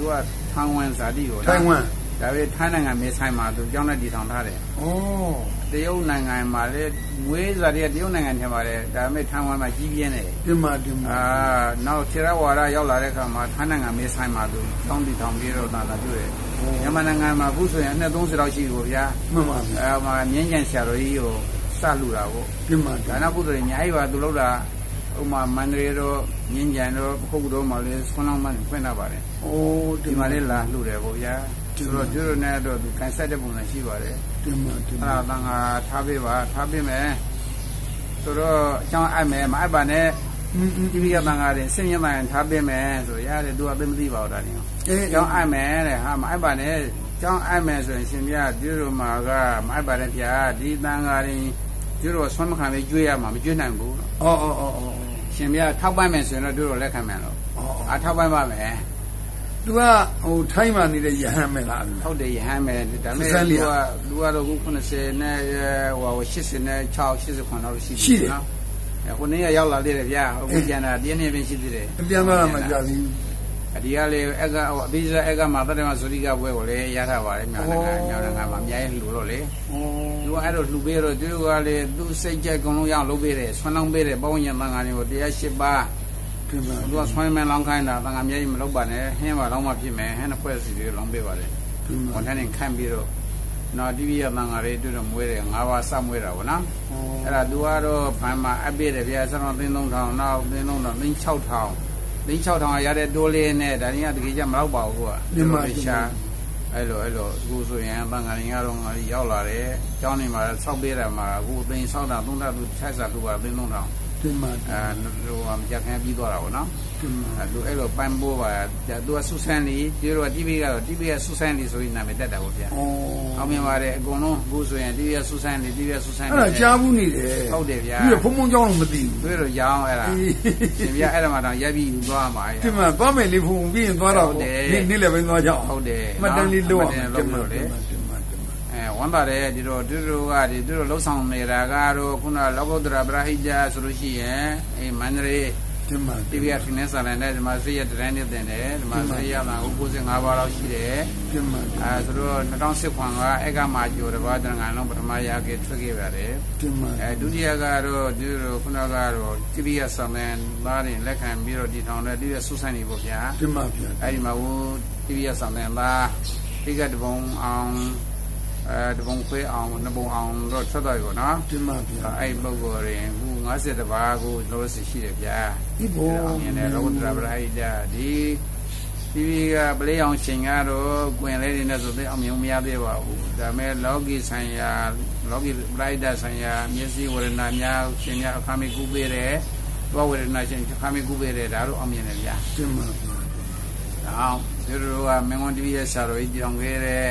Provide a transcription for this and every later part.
သူကထိုင်ဝမ်ဇာတိကိုထိုင်ဝမ်ဒါပေမဲ့ထိုင်းနိုင်ငံမြေဆိုင်မှာသူကျောင်းနဲ့တည်ထောင်ထားတယ်ဩတရုတ်နိုင်ငံမှာလည်းမွေးဇာတိကတရုတ်နိုင်ငံထဲမှာလည်းဒါပေမဲ့ထိုင်ဝမ်မှာကြီးပြင်းတယ်တင်ပါတင်ပါအာနောက်ထေရဝါဒရောက်လာတဲ့အခါမှာထိုင်းနိုင်ငံမြေဆိုင်မှာသူကျောင်းတည်ထောင်ပြီးတော့သာသာတွေ့တယ်မြန်မာနိုင်ငံမှာအခုဆိုရင်အနှစ်30လောက်ရှိပြီဗျာမှန်ပါဗျာအဲမှာမြင်းကြံဆရာတော်ကြီးကိုစလှူတာပေါ့တင်ပါတဒါင်နကုသိုလ်တွေအများကြီးပါသူလုပ်တာ ဥမာမန္တလေးတော့မြင်းကြံတော့ခုတ်တော့မှလည်းဆွမ်းလောင်းမှန်းဖွင့်တာပါတယ်ဩတဒီင်ပါမှာလည်းလာလှူတယ်ပေါ့ဗျာဒီဆိုမှာတော့ကျွတ်နဲ့တော့သူကန်ဆက်တဲ့ပုံစံရှိပါတယ်တင်ပါတင်အဲ့ပါဒါတန်ခါထားပေးပါထားပေးမယ်ဆိုတော့အကြောင်းအပ်မယ်မအပ်ပါနဲ့อืมဒီပြကတန်ခါတွေစင်မြမှန်ထားပေးမယ်ဆိုရတယ်သူကသိမသိပါဘူးဒါနေအေးအကြောင်းအပ်မယ်တဲ့ဟာမအပ်ပါနဲ့အကြောင်းအပ်မယ်ဆိုရင်ရှင်ပြကျွတ်မှာကမအပ်ပါနဲ့ဗျာဒီတန်ခါတွေကျွ တ်တော့ဆွမ်းမခံပဲကျွေးရမှာမကျွေးနိုင်ဘူးဩဩဩဩဩရှင်ပြထောက်ပံ့မယ်ဆိုရင်တော့တို့တော့လက်ခံမယ်လို့ဩအာထောက်ပံ့ပါမယ်သူကဟိုထိုင်းမှာနေတဲ့ယဟန်မဲ့လားဟုတ်တယ်ရဟန်းမယ်ဒါပေစစမ်းမဲ့လေးလူอ่ะကလူကတော့ခု90နဲ့ဟို80နဲ့6 89လောက်ရှိရှိတယ်နော်အခုနေ့ကရောက်လာသေးတယ်ဗျာအခုကျန်တာတင်းနေပင်ရှိသေးတယ်အပြန်သွားတာမှကြာပြီ အဒီကလေအကဟိုအဘိဇာအကမှာတတယ်မှာဇူရိကပွဲကိုလေရထားပါတယ်မြောင်နိုင်ငံမြောင်နိုင်ငံမှာအများကြီးလှူလို့လေဩလူကအဲ့လိုလှူပေးတော့သူကလေသူစိတ်ကြိုက်အကုန်လုံးရအောင်လုပ်ပေးတယ်ဆွမ်းလောင်းပေးတယ်ပေါင်းညံတန်ခါတွေကိုတရား၈ပါးတင်ပါသူကဆွမ်းမလောင်းခိုင်းတာတန်ခါမြဲကြီးမလုပ်ပါနဲ့ဟင်းပါလောင်းမှဖြစ်မယ်ဟင်းတစ်ဖွဲ့စီတွေလောင်းပေးပါတယ်တင်ပါဝန်ထမ်းတွေခန့်ပြီးတော့နော်ဒီပြရတန်ဃာတွေတွေ့တော့မွေးတယ်၅ပါးစမွေးတာဗောနော်အဲ့ဒါသူကတော့ဘန်မှာအပ်ပြည့်တယ်ဗျာဆရာသိန်း3000နောက်သိန်း3000သိန်း6000သိန်း 6000ရတဲ့တိုးလေးနဲ့ဒါကြီးကတကယ်ကြမလောက်ပါဘူးကွာရှာအဲ့လိုအဲ့လိုအခုဆိုရင်တန်ဃာတွေကတော့ငါရောက်လာတယ်ကျောင်းနေမှာစောက်ပေးတယ်မှာအခုသိန်းစောက်တာသုံးတာသူခြိုက်စာသူကသိန်း3000 တင်ပါအဲဟိုမကြခင်ပြီးသွားတာဗောနော်တင်ပါအဲသူအဲ့လိုပန်းပိုးပါသူကဆူဆန်လီကျတော့ TV ကတော့ TV ကဆူဆန်လီဆိုပြီးနာမည်တက်တာဗောဗျာဩအောင်မြင်ပါတယ်အကုန်လုံးအခုဆိုရင် TV ဆူဆန်လီ TV ဆူဆန်လီအဲ့ဒါကြားဘူးနေတယ်ဟုတ်တယ်ဗျာပြီးတော့ဖုံဖုံကြောင်းတော့မသိဘူးတွေ့တော့ရောင်းအဲ့ဒါအေးရှင်ဗျာအဲ့ဒါမှတော့ရက်ပြီးယူသွားမှာဒီမှာသွားမယ်လေဖုံပြီးရင်သွားတော့ဟုတ်တယ်နေ့နေ့လည်းပဲသွားကြအောင်ဟုတ်တယ်မှတ်တမ်းလေးလုပ်အောင်မှတ်တမ်းလုပ်လို့လေတင်ပါတင်ပါအဲ ဝမ်းပါတယ်ဒီတော့ဒီလိုကဒီတို့လှုပ်ဆောင်နေတာကတော့ခုနလောကုတ္တရာပရဟိတဆိုလို့ရှိရင်အေးမန္တလေးတင်ပါ TV ကဖိနေစာလည်းနဲ့ဒီမှာစိရတရန်နေတင်တယ်ဒီမှာစိရမှာ95ပါးလောက်ရှိတယ်တင်ပါအဲဆိုတော့2010ခွန်ကအဲ့ကမှကြိုတပါးတန်ငါလုံးပထမရခဲ့ထွက်ခဲ့ပါတယ်တင်ပါအဲဒုတိယကတော့ဒီလိုခုနကတော့တိရိယဆမန်သားရင်လက်ခံပြီးတော့ဒီထောင်တဲ့တိရိယဆုဆိုင်နေပေါ့ဗျာတင်ပါဗျာအဲဒီမှာဟိုတိရိယဆမန်သားတိကတဘုံအောင် အဲတဘုံခွဲအောင်နှစ်ဘုံအောင်တော့ထွက်သွားပြီပေါ့နော်တင်ပါဗျာအဲ့ပုဂ္ဂိုလ်ရင်ခု50တပါးကိုလောစီရှိတယ်ဗျာဒီဘောအောင်ရင်လည်းလောကုတ္တရာပရိဒဒီဒီကပလေးအောင်ရှင်ကတော့ကွင်လေးတွေနဲ့ဆိုသိအောင်မြင်မရသေးပါဘူးဒါပေမဲ့လောကီဆိုင်ရာလောကီပရိဒဆိုင်ရာမျက်စိဝေဒနာများရှင်များအခါမီကူပေးတယ်ဘောဝေဒနာရှင်အခါမီကူပေးတယ်ဒါတို့အောင်မြင်တယ်ဗျာတင်ပါဗျာဒါအောင်ဒီလိုကမင်္ဂွန်တီဗီရဲ့ဆရာတော်ကြီးကြောင်ခဲ့တဲ့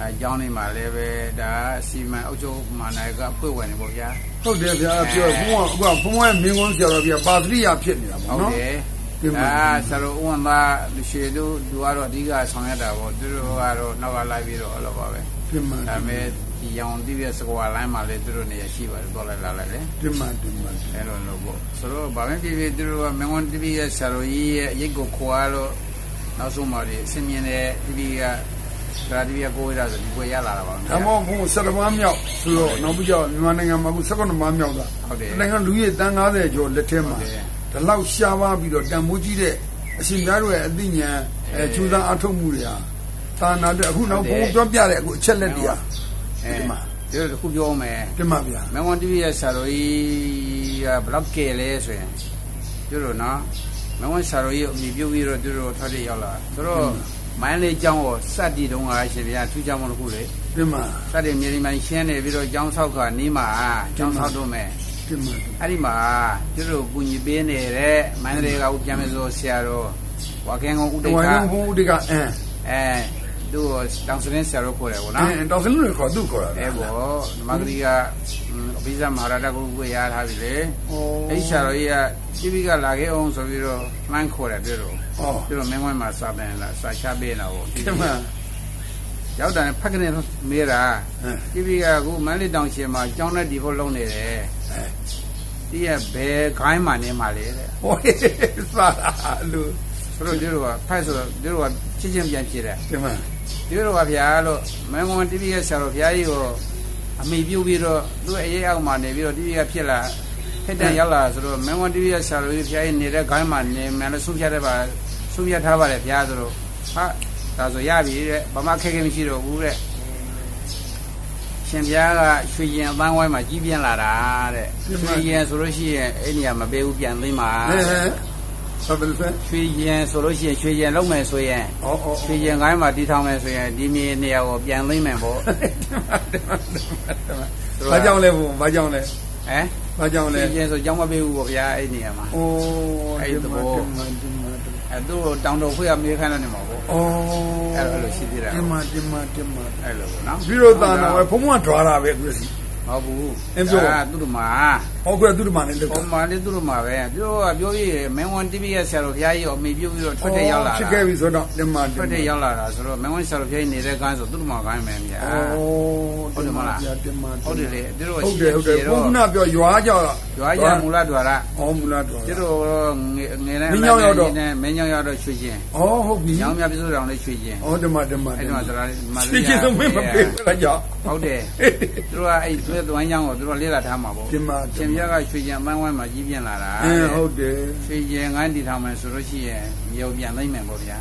အဲအကြောင်းလေးမှာလည်းပဲဒါအစီမံအုပ်ချုပ်မှန်တယ်ကဖွဲ့ဝင်နေပေါ့ဗျာဟုတ်တယ်ဗျာပြောဘုံကဘုံဘုံရဲ့မင်းကုန်းဆရာတော်ဗျာပါသရိယဖြစ်နေတာပေါ့ဟုတ်နော်တယ်ဒီမှာအာဆရာတော်ဦးဝန္တာလူရှိတို့သူကတော့အဓိကဆောင်ရတာပေါ့သူတို့ကတော့နောက်ကလိုက်ပြီးတော့အဲ့လိုပါပဲတင်ပါဒါပေမဲ့ဒီရောင်တီဗီရဲ့စကွာလိုင်းမှာလည်းသူတို့နေရာရှိပါတယ်တော့လိုက်လာလိုက်လေတင်ပါတင်ပါအဲ့လိုလို့ပေါ့ဆိုတော့ဗာမင်းတီဗီသူတို့ကမင်္ဂွန်တီဗီရဲ့ဆရာတော်ကြီးရဲ့အရေးကိုခွာတော့နောက်ဆုံးမှာဒီအစင်မြင်တဲ့တီဗီက ဆရာတီဗီကကိုဝေးတာဆိုဒီကိုရလာတာပါဒါမှမဟုတ်ဘုံဆက်တမမြောက်ဆိုတော့နောက်ပြီးတော့မြန်မာနိုင်ငံမှာအခု17မမြောက်တာဟုတ်တယ်နိုင်ငံလူကြီးတန်း90ကျော်လက်ထဲမှာဟုတ်တယ်ဒီလောက်ရှားပါပြီးတော့တန်မိုးကြီးတဲ့အရှင်များတို့ရဲ့အသိဉာဏ်အဲကျူးစားအထုတ်မှုတွေဟာသာနာတဲ့အခုနောက်ဘုံပြောပြတဲ့အခုအချက်လက်တွေဟာအဲဒီမှာဒီလိုတစ်ခုပြောမယ်တင်ပါဗျာမင်္ဂွန်တီဗီရဲ့ဆရာတော်ကြီးကဘလောက်ကဲလဲဆိုရင်သူတို့နော်မင်္ဂွန်ဆရာတော်ကြီးကိုအမိပြုတ်ပြီးတော့သူတို့ထွက်တဲ့ရောက်လာသူတို့ မိုင်းလေးကျောင်းကိုစက်တီတုံးကရှင်ဗျာထူးခြားမှုတစ်ခုလေတင်ပါစက်တီမြေဒီမိုင်းရှင်းနေပြီးတော့ကျောင်းဆောက်ခါနီးမှာကျောင်းဆောက်တော့မယ်တင်ပါအဲ့ဒီမှာသူတို့ကူညီပေးနေတဲ့မန္တလေးကဦးပြန်မစိုးဆရာတော်ဝါခင်ကောင်ဦးတတိတ်ဝိုကင်းလုံးဘုံဦးတကအင်းအဲ သူ့တောင်စရင်းဆရာတော်ခေါ်တယ်ဗောအဲနော်တောင်စလုံးတွေခေါ်သူ့ခေါ်တာအဲဘောဓမ္မဂရီကအဘိဇမဟာရတကုကိုရထားပြီလေဩအဲ့ဆရာတော်ကြီးကတိပိကလာခဲ့အောင်ဆိုပြီးတော့မှန်းခေါ်တယ်ပြတော့ဩပြတော့မင်းဝဲမှာစာပင်လာစာချပေးလာပေါ့တင်ပါရောက်တယ်ဖက်ကနေမေးတာအဲတိပိကအခုမန်းလေးတောင်ရှင်မှာကျောင်းနဲ့ဒီဖို့လုံးနေတယ်အဲဒီကဘယ်ခိုင်းမှနေမှလေတဲ့ဟိုစားတာလူတဆိုတော့ဒီလိုကဖိုက်ဆိုတော့ဒီလိုကချင်းချင်းပြန်ဖြစ်တယ်တင်ပါ ဒီလိုကဗျာလို့မင်းဝန်တိပိရဲ့ဆရာတော်ဘုရားကြီးကိုအမိပြုပြီးတော့သူ့အရေးအောက်မှာနေပြီးတော့တိပိကဖြစ်လာခက်တန်ရောက်လာဆိုတော့မင်းဝန်တိပိရဲ့ဆရာတော်ကြီးဘုရားကြီးနေတဲ့ခိုင်းမှာနေမှလည်းဆုံးဖြတ်တဲ့ပါဆုံးဖြတ်ထားပါတယ်ဘုရားဆိုတော့ဟာဒါဆိုရပြီတဲ့ဘာမှခက်ခဲမရှိတော့ဘူးတဲ့ရှင်ဘုရားကရွှေရင်အပန်းဝိုင်းမှာကြီးပြင်းလာတာတဲ့ရွှေရင်ဆိုလို့ရှိရင်အဲ့နေရာမပေးဘူးပြန်သိမ်းပါ ဟဲ့ဟဲ့ဘာဘယ်လဲရွှေရင်ဆိုလို့ရှိရင်ရွှေရင်လုံးမယ်ဆိုရင်ဩဩရွှေရင်ကိုင်းမှာတီးထောင်မယ်ဆိုရင်ဒီမြေနေရာကိုပြန်သိမ့်မယ်ပေါ့ဘာကြောင့်လဲဘုံဘာကြောင့်လဲဟမ်ဘာကြောင့်ရွှေလဲရင်ဆိုကြောင်းမပေးဘူးပေါ့ဗျာအဲ့ဒီနေရာမှာဩတင်ပါတင်ပါတင်ပါအဲသူ့တောင်တော်ဖွေးကမေးခိုင်းတယ်နေမှာပေါ့ဩအဲ့လိုအဲ့လိုရှိသေးတာတင်ပါတင်ပါတင်ပါအဲ့လိုပေါ့နော်ပြီးတော့တာနာပဲဘုံဘုံက draw တာပဲအခုစီ ဟုတ်ဘူးအဲ့ပြောဒါကသူ့တို့မှာဟုတ်ကဲ့သူတို့မှလည်းလောက်ပုံမှန်လေးသူ့တို့မှာပဲသူတို့ကပြောပြီးမင်းဝန် TV ရဲ့ဆရာတော်ဘုရားကြီးကိုအမိပြုပြီးတော့ထွက်တဲ့ရောက်လာဖြစ်တာခဲ့ပြီဆိုတော့တင်ပါတင်ထွက်တဲ့ရောက်လာတာဆိုတော့မင်းဝန်ဆရာတော်ဘုရားကြီးနေတဲ့ကန်းဆိုသူ့တို့မှာကိုင်းမယ်ဗျာဩတင်ပါတင်ပါဟုတ်တယ်လေသူတို့ဟုတ်တယ်ဟုတ်တယ်ဘုန်းကနာပြောရွာကြတော့ရွာရမူလာဒွါရဩမူလာတော့ကျတို့ငယ်ငယ်နဲ့မင်းညောင်းရောက်တော့နဲ့မင်းညောင်းရောက်တော့ရွှေချင်းဩဟုတ်ပြီညောင်းမြပြစိုးတောင်လေးရွှေချင်းဩတင်ပါတင်ပါအဲ့ဒီမှာဆိုတာမာရှင်းရှင်းဆုံးမင်းမပေးဘူးကြောင့်ဟုတ်တယ်သူတို့ကအဲ့သူရဲ့သဝိုင်းချောင်းကိုသူတို့လေးလာထားမှာပေါ့တင်ပါရှင်ပြကရွှေချင်းအပန်းဝိုင်းမှာကြီးပြင်းလာတာအင်းဟုတ်တယ်ရွှေချင်းငန်းတီထောင်မယ်ဆိုလို့ရှိရင်မြေကိုပြန်သိမ့်မယ်ပေါ့ဗျာ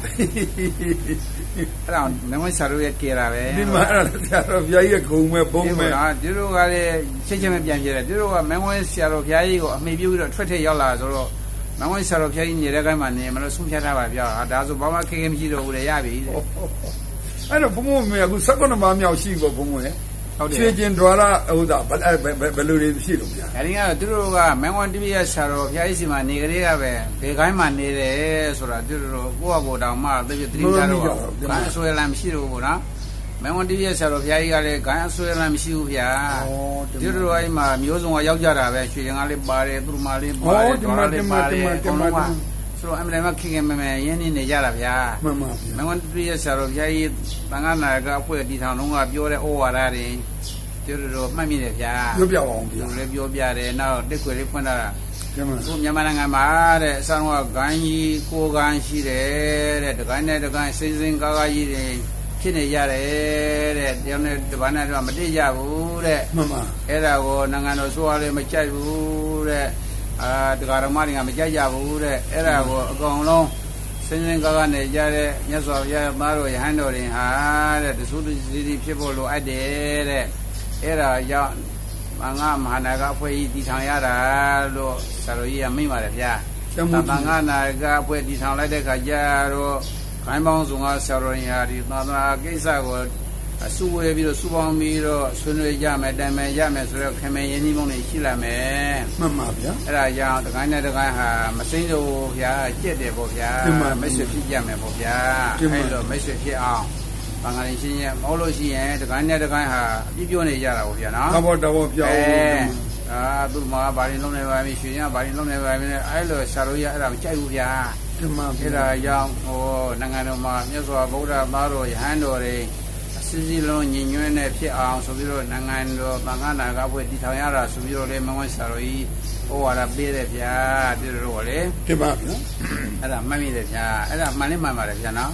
အဲ့ဒါမင်းဝဆရာတို့ရဲ့ကေတာပဲဒီမှာအဲ့ဒါဆရာတော်ဘုရားကြီးရဲ့ဂုံမဲ့ဘုံဒီမဲ့မှာဒီတို့ကလည်းချက်ချင်းပဲပြန်ပြတယ်ဒီတို့ကမင်းဝဆရာတော်ဘုရားကြီးကိုအမိပြုပြီးတော့ထွက်ထည့်ရောက်လာဆိုတော့မင်းဝဆရာတော်ဘုရားကြီးနေတဲ့ခိုင်းမှာနေမလို့ဆုံးဖြတ်ထားပါဗျာဟာဒါဆိုဘာမှခက်ခဲမရှိတော့ဘူးလေရပြီတဲ့အဲ့တော့ဘုံဘုံမေအခု16ပါးမြောက်ရှိပေါ့ဘုံဘုံရဲ့ ဟုတ်တချွေယ်ကျင်ဒွါရဟိုဒါဘယ်ဘယ်ဘယ်လိုတွေရှိလို့ဗျာ။အဲဒီကတော့သူတို့ကမန်ဝန်တီဗီရဲ့ဆရာတော်ဘုရားကြီးစီမှာနေကလေးကပဲဘေခိုင်းမှာနေတယ်ဆိုတာသူတို့ကိုယ့်အကိုယ်တောင်မှသိပြတိကြတော့ဂိုင်းအဆွဲလမ်းမရှိတော့ဘူးနော်။မန်ဝန်တီဗီရဲ့ဆရာတော်ဘုရားကြီးကလည်းဂိုင်းအဆွဲလမ်းမရှိဘူးဗျာ။သူတို့အဲဒီမှာမျိုးစုံကရောက်ကြတာပဲရွှေရင်ကလေးပါတယ်သူတို့မလေးပါတယ်ဒေါ်လာလေးပါတယ်အကုန်လုံးက ဆိုတော့အမှန်တမ်းခင်ခင်မမဲရင်းနေနေကြတာဗျာ။မှန်ပါဗျာမန်ဝန်တီဗီရဲ့ဆရာတော်ဘုရားကြီးတန်ခါနာကအဖွဲ့တီထောင်လုံးကပြောတဲ့ဩဝါဒတွေသူတို့မှတ်မိတယ်ဗျာ။ပြောပြပါအောင်ဗျာသူလည်းပြောပြတယ်နောက်တက်ခွေလေးဖွင့်ထားတာကျမသူမြန်မာနိုင်ငံမှာတဲ့အဆောင်ကဂိုင်းကြီးကိုဂိုင်းရှိတယ်တဲ့တကိုင်းနဲ့တကိုင်းစိမ့်စိမ့်ကားကားကြီးတွေဖြစ်နေရတယ်တဲ့တယောက်နဲ့တပန်းနဲ့တော့မတိကြဘူးတဲ့မှန်ပါအဲ့ဒါကိုနိုင်ငံတော်ဆိုရလည်းမကြိုက်ဘူးတဲ့ အာတရားတော်မတွေကမကြိုက်ကြဘူးတဲ့အဲ့ဒါကိုအကောင်လုံးစင်းစင်းကားကားနဲ့ကြတဲ့မြတ်စွာဘုရားသားတော်ယဟန်တော်တွေဟာတဲ့တဆူတစီစီဖြစ်ဖို့လိုအပ်တယ်တဲ့အဲ့ဒါကြောင့်မင်္ဂမဟာနာကအဖွဲ့ကြီးတည်ထောင်ရတာလို့ဆရာတော်ကြီးကမိန့်ပါတယ်ဗျာကျမ။မင်္ဂနာကအဖွဲ့တည်ထောင်လိုက်တဲ့ခါကျတော့ခိုင်းပေါင်းစုံကဆရာတော်ကြီးဟာဒီသာသနာကိစ္စကိုအ စုဝေးပြီးတော့စုပေါင်းပြီးတော့ဆွေးနွေးကြမယ်တိုင်ပင်ကြမယ်ဆိုတော့ခင်မင်းယဉ်ကြီးမုံတွေရှိလာမယ်မှန်ပါဗျာ။အဲ့ဒါကြောင့်တကိုင်းနဲ့တကိုင်းဟာမစိမ့်လို့ဗျာကြက်တယ်ပေါ့ဗျာတင်ပါမိတ်ဆွေဖြစ်ကြမယ်ပေါ့ဗျာတင်ပါအဲ့လိုမိတ်ဆွေဖြစ်အောင်ဘင်္ဂလီရှင်းရဲ့မဟုတ်လို့ရှိရင်တကိုင်းနဲ့တကိုင်းဟာအပြည့်ပြောနေကြတာပေါ့ဗျာနော်သဘောတော်ပြောင်းအာသူမှာဘာရင်လုံးနေပါပြီရွှေရဘာရင်လုံးနေပါပြီအဲ့လိုဆရာတော်ကြီးအဲ့ဒါမကြိုက်ဘူးဗျာကျမအဲ့ဒါကြောင့်ဟိုနိုင်ငံတော်မှာမြတ်စွာဘုရားသားတော်ယဟန်တော်တွေ အစည်းအလုံးညီညွတ်နေဖြစ်အောင်ဆိုပြီးတော့နိုင်ငံတော်သံဃာနာကဖွဲ့တည်ထောင်ရတာဆိုပြီးတော့လေမဝန်းဆရာတော်ကြီးဟောဝါဒပေးတယ်ဗျာဒီလိုတော့လေတင်ပါဗျာအဲ့ဒါမှတ်မိတယ်ဗျာအဲ့ဒါမှန်လေးမှန်ပါတယ်ဗျာနော်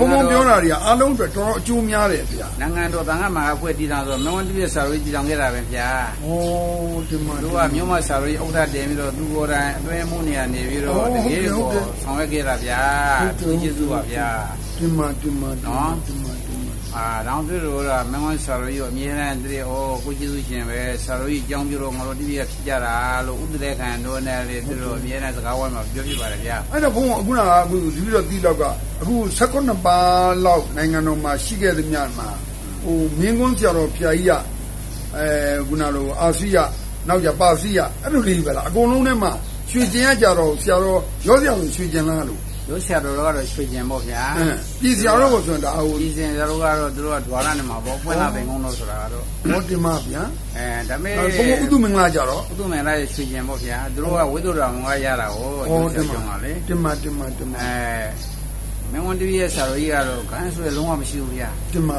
ဘုံဘုံပြောတာတွေကအားလုံးအတွက်တော်တော်အကျိုးများတယ်ဗျာနိုင်ငံတော်သံဃာမှာဖွဲ့တည်ထောင်ဆိုမဝန်းတပြည့်ဆရာတော်ကြီးတည်ထောင်ခဲ့တာပဲဗျာဩဒီမှာတို့ကမြို့မဆရာတော်ကြီးဥဒ္ဒတင်ပြီးတော့သူကိုယ်တိုင်အတွင်းမှုနေရနေပြီးတော့ဟုတ်တဟုတ်ကယ်ဟုတ်ကိုတယ်ဆောင်ရွက်ခဲ့တာဗျာဟုတ်တယ်သူကျေးဇူးပါဗျာဒီမှာဒီမှာဒီမှာနော်ဒီမှာဒီမှာ အာတောင်းပြလို့တော့မင်းမဆရာတော်ကြီးကိုအမြဲတမ်းတည်းဩကိုကျေးဇူးရှင်ပဲဆရာတော်ကြီးအကြောင်းပြုတော့ငါတို့တိတိကဖြစ်ကြတာလို့ဥဒ္ဒလေခံတို့နဲ့လေသူတို့အမြဲတမ်းစကားဝိုင်းမှာပြောပြပါတယ်ဗျာအဲ့တော့ဘုံကအခုနကအခုဒီလိုတော့တီးတော့ကအခု16ပါးလောက်နိုင်ငံတော်မှာရှိခဲ့သမျှမှာဟိုမင်းကွန်းဆရာတော်ဖျာကြီးကအဲခုနလိုအာစီယနောက်ကြပါစီယအဲ့လိုလေးပဲလားအကုန်လုံးထဲမှာရွှေကျင်ရကြတော့ဆရာတော်ရောစရာဆိုရွှေကျင်လားလို့ တို့ဆရာတော်ကတော့ရွှေကျင်ပေါ့ဗျာအင်းပြည်ဆရာတော်ကိုဆိုရင်ဒါဟိုဒီစဉ်ဆရာတော်ကတော့သူတို့ကဒွါရနဲ့မှာပေါ့ပွင့်လာပင်ကုန်းလို့ဆိုတာကတော့ဘောတင်မဗျာအဲဒါပေဘုံမဲ့ဥဒုမင်္ဂလာကြတော့ဥဒ္ဓမင်လာရွှေကျင်ပေါ့ဗျာသူတို့ကဝိသုဒ္ဓံကရတာကိုဟောကျုံတင်ကျုံမပါလေတင်မတင်မတင်မအဲမင်းဝန်တပည့်ရဲ့ဆရာတော်ကြီးကတော့ခိုင်းဆွဲလုံးဝမရှိဘူးဗျာတင်မ